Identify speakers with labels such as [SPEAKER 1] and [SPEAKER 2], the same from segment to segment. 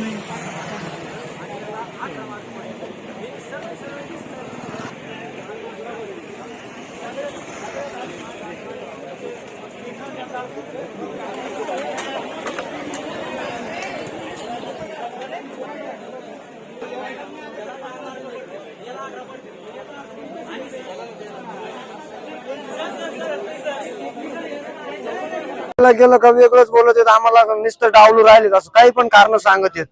[SPEAKER 1] Gracias. ला गेलं का वेगळंच बोलत येत आम्हाला नुसतं डावलू राहिले असं काही पण कारण सांगत येत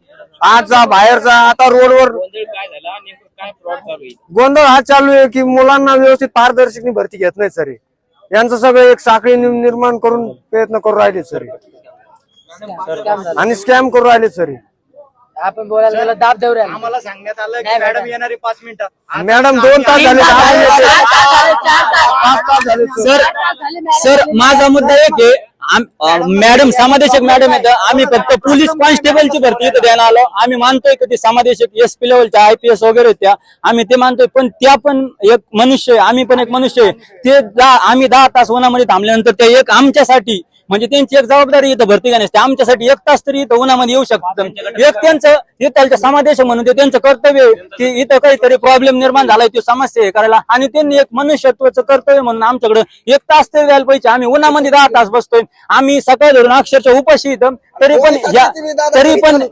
[SPEAKER 1] आज जा बाहेर जा आता रोडवर
[SPEAKER 2] गोंधळ काय झाला? नेमकं काय फ्रॉड चालू आहे?
[SPEAKER 1] गोंधळ हा चालू आहे की मुलांना व्यवस्थित पारदर्शकनी भरती घेत नाही सर यांचं सगळं एक साखळी निर्माण करून प्रयत्न करू राहिले सर आणि स्कॅम करू राहिले सर
[SPEAKER 3] आपण बोलायला गेलो दाब देऊ.
[SPEAKER 4] आम्हाला सांगण्यात आलं की मॅडम. येणारे पाच मिनिटात
[SPEAKER 1] मॅडम दोन तास झाले मिनिटं. पाच तास झाले सर.
[SPEAKER 5] सर माझा मुद्दा एक आहे. मॅडम समादेशक मॅडम आहेत आम्ही फक्त पोलीस कॉन्स्टेबलची भरती इथं द्यायला आलो. आम्ही मानतोय की ते समादेशक एस पी लेवलच्या आय पी एस वगैरे त्या आम्ही ते मानतोय पण त्या पण एक मनुष्य आहे. आम्ही पण एक मनुष्य आहे. ते आम्ही दहा तास उन्हामध्ये थांबल्यानंतर ते एक आमच्यासाठी म्हणजे त्यांची एक जबाबदारी इथं भरती घेण्याची आमच्यासाठी एक तास तरी इथं उन्हामध्ये येऊ शकतात एक त्यांचं हे त्यांचं समादेश म्हणून ते त्यांचं कर्तव्य आहे. की इथं काहीतरी प्रॉब्लेम निर्माण झालाय तो समस्या आहे करायला. आणि त्यांनी एक मनुष्यत्वाचं कर्तव्य म्हणून आमच्याकडे एक तास तरी द्यायला पाहिजे. आम्ही उन्हामध्ये दहा तास बसतोय. आम्ही सकाळी धरून अक्षरशः उपाशी इथं तरी पण या तरी पण